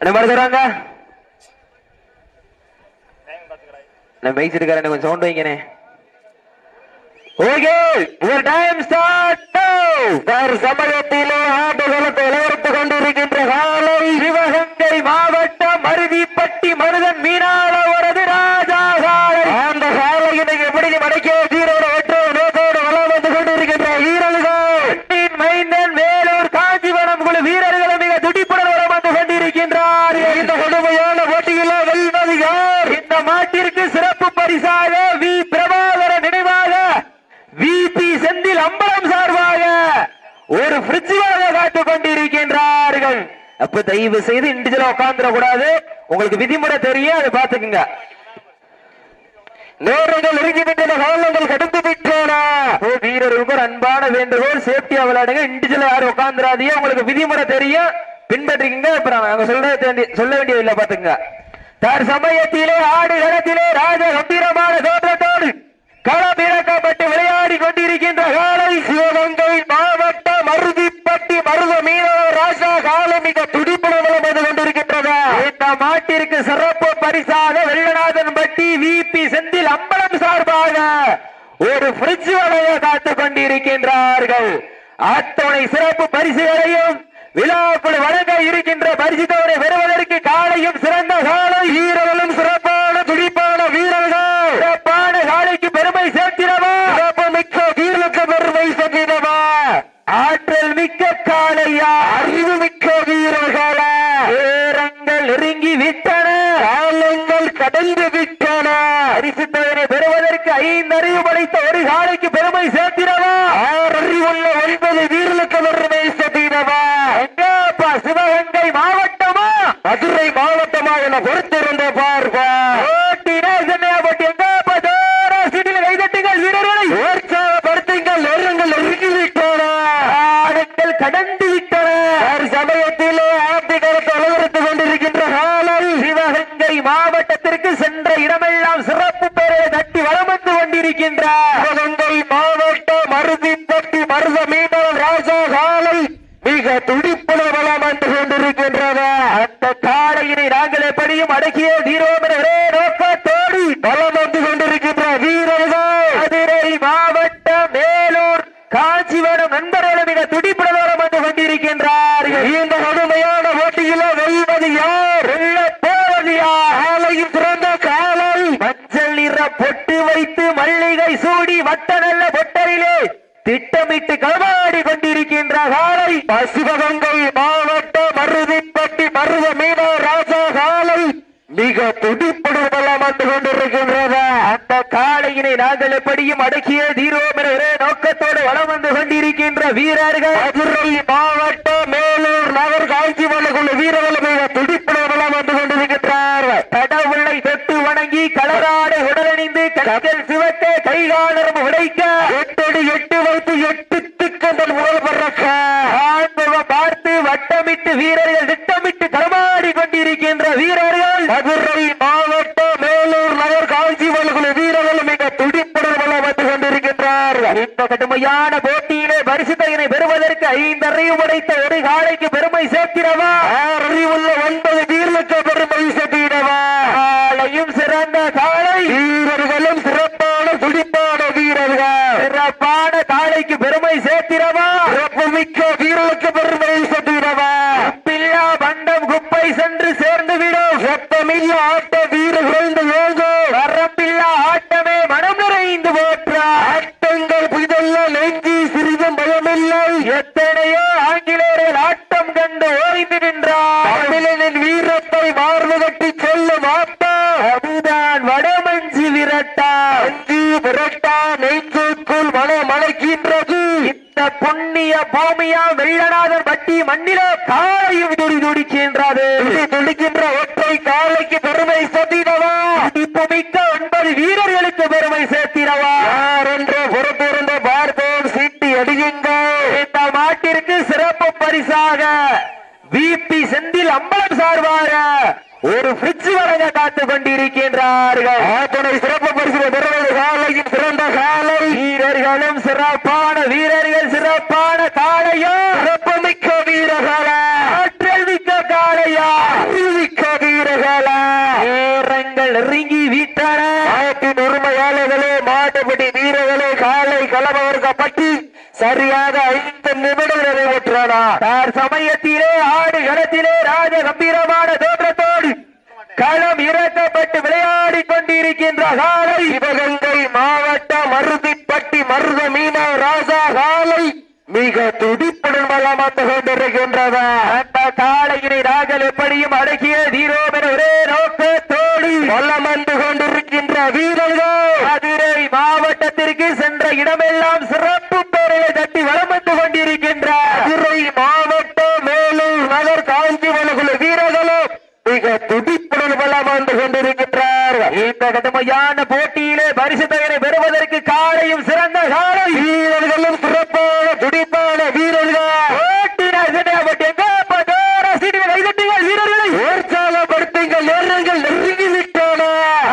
என்ன மாதிரி நான் கொஞ்சம் சவுண்ட் வைங்கனே ஓகே ஒரு டைம் ஸ்டார்ட் சார் சமயத்திலே ஆடுகளுக்கு இளவரத்து கொண்டிருக்கின்ற காலை சிவகங்கை மாவட்டம் மருதிப்பட்டி மருதன் மீனாளவரது ராஜா காலை அந்த காலையினை எப்படி மடக்கிய வீரோட வெற்ற நோக்கோடு வளம் வந்து கொண்டிருக்கின்ற வீரர்கள் மைந்தன் வேலூர் காஞ்சிபுரம் குழு வீரர்களும் மிக துடிப்புடன் வளம் வந்து கொண்டிருக்கின்றார் இந்த கொடுமையான போட்டியில் வெல்வது யார் இந்த மாட்டிற்கு சிறப்பு பரிசாக வி பிரபாகர நினைவாக விபி செந்தில் அம்பலம் சார்பாக ஒரு பிரிட்ஜாக காத்துக் கொண்டிருக்கின்றார்கள் அப்ப தயவு செய்து இண்டிஜுவலா உட்கார்ந்துட கூடாது உங்களுக்கு விதிமுறை தெரியும் அதை பாத்துக்குங்க நேரங்கள் நெருங்கிவிட்டன காலங்கள் கடந்து விட்டன. ஓ வீரர்களுக்கு ஒரு அன்பான வேண்டுகோள் சேஃப்டியா விளையாடுங்க. இண்டிஜுவல் யாரும் உட்கார்ந்துடாதீங்க. உங்களுக்கு விதிமுறை தெரியும். பின்பற்றிக்கங்க. அப்புறம் அவங்க சொல்ல வேண்டிய- சொல்ல வேண்டியதில்லை பாத்துங்க தார் சமயத்திலே ஆடு களத்திலே ராஜ கம்பீரமான தோற்றத்தோடு களம் இறக்கப்பட்டு விளையாடி கொண்டிருக்கின்ற காலை சிவகங்கை மருத மீனவ ராஜா காலம் மிக துடிப்புடன் வந்து கொண்டிருக்கின்றது. இந்த மாட்டிற்கு சிறப்பு பரிசாக வெள்ளநாதன் பட்டி விபி செந்தில் அம்பலம் சார்பாக ஒரு பிரிட்ஜ் வலையை காத்துக் கொண்டிருக்கின்றார்கள். அத்தனை சிறப்பு பரிசுகளையும் விழாக்குள் வழங்க இருக்கின்ற பரிசு தவறை பெறுவதற்கு காலையும் சிறந்த காலம் வீரர்களும் சிறப்பான துடிப்பான வீரர்கள் சிறப்பான காலைக்கு பெருமை சேர்த்திடவா சிறப்பு மிக்க வீரர்களுக்கு பெருமை சேர்த்திடவா ஆற்றல் மிக்க காளையா அறிவு மிக்க வீரர்களா நேரங்கள் நெருங்கி விட்டன. காலங்கள் கடந்து விட்டன. பரிசு பெறுவதற்கு ஐந்து அறிவு படைத்த ஒரு காலைக்கு பெருமை சேர்த்தினவா? ஆறு அறிவுள்ள ஒன்பது வீரலுக்கு பெருமை சேர்த்தினவா? எங்கப்பா சிவகங்கை மாவட்டமா? மதுரை மாவட்டமா என பொறுத்திருந்த பார்ப்பா போட்டி எங்கப்பா ஜோரா சீட்டில் கைதட்டுங்கள் வீரர்களை உற்சாகப்படுத்துங்கள் நெருங்கள் நெருங்கி விட்டன ஆடங்கள் கடந்து விட்டன ஒரு சமயத்திலே ஆட்டுக்களுக்கு அலுவலத்துக் கொண்டிருக்கின்ற காலை சிவகங்கை மாவட்டத்திற்கு சென்ற இடமெல்லாம் சிறப்பு பெயரை தட்டி வலம் வந்து கொண்டிருக்கின்றார் சிவகங்கை மாவட்டம் மருதிப்பட்டி மருத மீனவன் ராஜா காலை மிக துடிப்புடன் வளம் வந்து கொண்டிருக்கின்றது அந்த காளையினை நாங்கள் எப்படியும் அடக்கிய வீரோமன ஒரே நோக்கத்தோடு வளம் வந்து கொண்டிருக்கின்ற வீரர்கள் மதுரை மாவட்டம் மேலூர் காஞ்சிபுரம் நண்பர்களும் மிக துடிப்புடன் வளம் வந்து கொண்டிருக்கின்றார்கள் இந்த கடுமையான போட்டியில வெல்வது யார் வெல்ல போவது யார் காலையும் சிறந்த காலை பொட்டு வைத்து மல்லிகை சூடி வட்ட நல்ல பொட்டரிலே திட்டமிட்டு களமாடி கொண்டிருக்கின்ற காலை. பசுவகங்கை மாவட்டம் மருதிப்பட்டி மருத மீன ராஜா காலை. மிக துடிப்புடன் வளம் வந்து கொண்டிருக்கின்றது. அந்த காளையினை நாங்கள் எப்படியும் அடக்கிய தீரோம் என ஒரே நோக்கத்தோடு வளம் வந்து கொண்டிருக்கின்ற வீரர்கள். மதுரை மாவட்டம் மேலூர் நகர் காஞ்சிபுரம் வீரர்கள். மிக துடிப்புடன் கடவுளை தொட்டு வணங்கி கலராடை உடலணிந்து கண்கள் சிவக்க கைகாலரும் உடைக்க. எட்டடி எட்டு வைத்து எட்டு திக்கங்கள் முதல் பறக்க. ஆண்முகம் பார்த்து வட்டமிட்டு வீரர்கள் திட்டமிட்டு களமாடி கொண்டிருக்கின்ற வீரர்கள். மதுரை மாவட்டம் மேலூர் நகர் காஞ்சிபுரம் வீரர்கள் மிக துடிப்புடன் வளம் வந்து கொண்டிருக்கின்றார். இந்த கடுமையான போட்டியிலே பரிசு பெறுவதற்கு ஐந்து அறிவு உடைத்த ஒரு காலைக்கு பெருமை சேர்த்திடவா? அறிவுள்ள ஒன்பது வீரர்களுக்கு பெருமை சேர்த்திடவா காலையும் சிறந்த காலை வீரர்களும் சிறப்பான துடிப்பான வீரர்கள் காலைக்கு பெருமை சேர்த்திடவா? மிக்க வீரர்களுக்கு பெருமை சேர்த்திடவா? பில்லா பண்டம் குப்பை சென்று சேர்ந்து விடும் சத்தமில்ல ஆட்ட வீரர்கள் யோகோ வரம்பில்லா ஆட்டமே மனம் நிறைந்து போற்றா. ஆட்டங்கள் புதிதல்ல நெஞ்சி சிறிதும் பயமில்லை. எத்தனையோ ஆங்கிலேயர்கள் ஆட்டம் கண்டு ஓய்ந்து நின்றார் தமிழனின் வீரத்தை மார்பு கட்டி சொல்ல மாட்டா அதுதான் வடமஞ்சி விரட்டா. அஞ்சி விரட்டா நெஞ்சுக்குள் மனம் மலைக்கின்றது இந்த புண்ணிய பூமியா வெள்ளநாதன் வட்டி மண்ணில காலையும் துடி துடிக்கின்றது துடி துடிக்கின்ற ஒற்றை காலைக்கு பெருமை சேர்த்திடவா? இப்போ மிக்க ஒன்பது வீரர்களுக்கு பெருமை சேர்த்திடவா? யார் என்று பொறுத்திருந்த பார்ப்போம் சீட்டி அடியுங்கள். இந்த மாட்டிற்கு சிறப்பு பரிசாக விபி செந்தில் அம்பலம் சார்பாக ஒரு பிரிட்ஜ் வழங்க காத்துக் கொண்டிருக்கின்றார்கள். சிறப்பு பரிசு பெறுவது காலையின் சிறந்த காலை. வீரர்களும் சிறப்பான வீரர்கள் சிறப்பான காளையா. சிறப்பு மிக்க வீரர்களா மிக்க காளையா. மிக்க வீரர்களா. நேரங்கள் நெருங்கி விட்டன. நாட்டின் உரிமையாளர்களே மாட்டுப்பட்டி வீரர்களே காலை களமகர்க்கப்பட்டு சரியாக ஐந்து நிமிடம் நிறைவேற்றனா சமயத்திலே ஆடு களத்திலே ராஜ கம்பீரமான தோற்றத்தோடு களம் இறக்கப்பட்டு விளையாடி கொண்டிருக்கின்ற காலை சிவகங்கை மாவட்ட அறுதி மருதிப்பட்டி மருத மீனா ராஜா காலை மிக துடிப்புடன் வளம் வந்து கொண்டிருக்கின்றதா அந்த காளையினை நாங்கள் எப்படியும் அடக்கிய தீரோம் என ஒரே நோக்கத்தோடு வளம் வந்து கொண்டிருக்கின்ற வீரர்கள். மதுரை மாவட்டத்திற்கு சென்ற இடமெல்லாம் சிறப்பு பெயரை தட்டி வளம் வந்து கொண்டிருக்கின்றார் மதுரை மாவட்டம் மேலூர் நகர் காஞ்சிபுரம் வீரர்களும் மிக துடிப்புடன் வளம் வந்து கொண்டிருக்கின்றார்கள். இந்த கடுமையான போட்டியிலே பரிசு தொகையை பெறுவதற்கு காலையும் சிறந்த காலை. வீரர்களும் சிறப்பான துடிப்பான வீரர்கள் ஓட்டினார் சின்னப்பட்டி எங்க பதோர சீட்டு கைதட்டுங்கள் வீரர்களை உற்சாகப்படுத்துங்கள் நேரங்கள் நெருங்கி விட்டன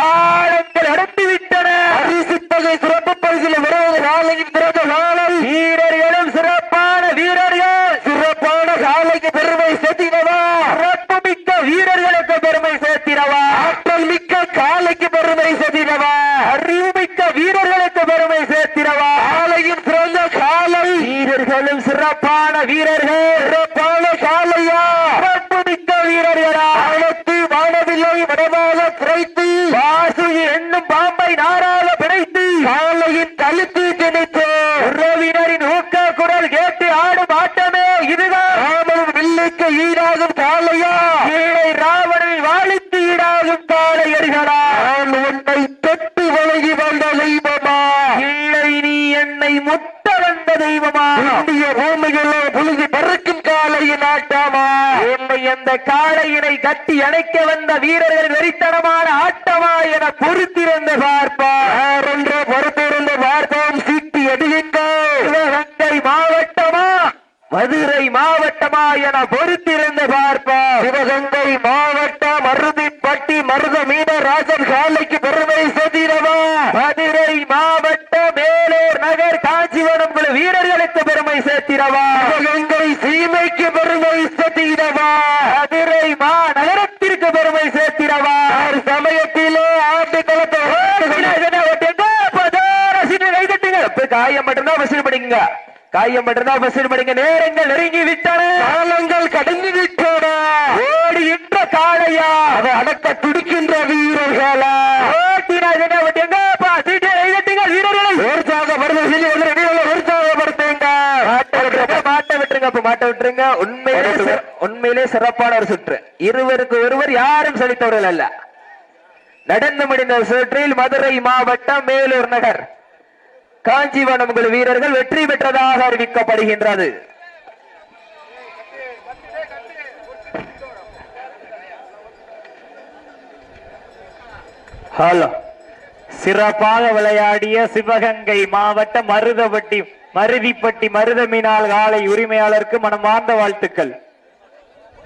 ஆழங்கள் அடர்த்தி விட்டன பரிசு தொகை சிறப்பு பரிசில் வருவது நாளைக்கு பிறகு நாளை வீரர்களும் சிறப்பான வீரர்கள் சிறப்பான காலைக்கு பெருமை சேர்த்தினவா சிறப்பு மிக்க வீரர்களுக்கு பெருமை சேர்த்தினவா ஆற்றல் மிக்க காலைக்கு பெருமை சேர்த்தினவா அறிவு மிக்க வீரர்களுக்கு பெருமை சேர்த்தினவா காலையும் சிறந்த காலை வீரர்களும் சிறப்பான வீரர்கள் சிறப்பான சாலையா சிறப்புமிக்க வீரர்களா? வானத்து வானவில்லை வடமாக குறைத்து வாசு என்னும் பாம்பை நாராக பிணைத்து சாலையின் கழுத்து திணித்து உறவினரின் ஊக்க குரல் கேட்டு ஆடும் ஆட்டமே இதுதான். ராமன் வில்லுக்கு ஈடாகும் சாலையா கீழே ராவணனை வாழித்து ஈடாகும் காளையர்களா நான் உன்னை தொட்டு வழங்கி வந்த தெய்வமா? இல்லை நீ என்னை முத்து தெய்வமா? இந்திய பூமிகளோ புழுதி பறக்கும் காலையின் ஆட்டாமா என்னை அந்த காளையினை கட்டி அணைக்க வந்த வீரர்கள் வெறித்தனமான ஆட்டமா என பொறுத்திருந்து பார்ப்பா. யாரென்று பொறுத்திருந்து பார்ப்போம்? சீட்டி சிவகங்கை மாவட்டமா? மதுரை மாவட்டமா என பொறுத்திருந்து பார்ப்பா. சிவகங்கை மாவட்டம் மருதிப்பட்டி மருத மீன ராஜன் காலைக்கு பெருமை சேர்த்திடவா மதுரை மாவட்டம் மேலூர் நகர் வீரர்களுக்கு பெருமை சேர்த்திடவா? சிவகங்கை சீமைக்கு பெருமை சேர்த்திடவா? மதுரை மாநகரத்திற்கு பெருமை சேர்த்திடவா? சமயத்திலே ஆட்டு களத்தை காயம் மட்டும்தான் வசூல் காயம் மட்டும்தான் வசூல் பண்ணிக்க நேரங்கள் நெருங்கி விட்டன. காலங்கள் கடந்து விட்டன. ஓடுகின்ற காளையா? அதை அடக்க துடிக்கின்ற வீரர்களா? ஓட்டினார் என்ன எங்கப்பா சீட்டை கைதட்டுங்க வீரர்களை உற்சாக வருவதில் வந்து வீரர்களை உற்சாகப்படுத்துங்க மாட்ட விட்டுருங்க அப்ப மாட்ட விட்டுருங்க. உண்மையிலே உண்மையிலே சிறப்பான ஒரு சுற்று. இருவருக்கு ஒருவர் யாரும் செலுத்தவர்கள் அல்ல. நடந்து முடிந்த சுற்றில் மதுரை மாவட்டம் மேலூர் நகர். காஞ்சிவனம் குழு வீரர்கள் வெற்றி பெற்றதாக அறிவிக்கப்படுகின்றது. ஹலோ. சிறப்பாக விளையாடிய சிவகங்கை மாவட்டம் மருதப்பட்டி மருதிப்பட்டி மருதமீனால் காலை உரிமையாளருக்கு மனமார்ந்த வாழ்த்துக்கள்.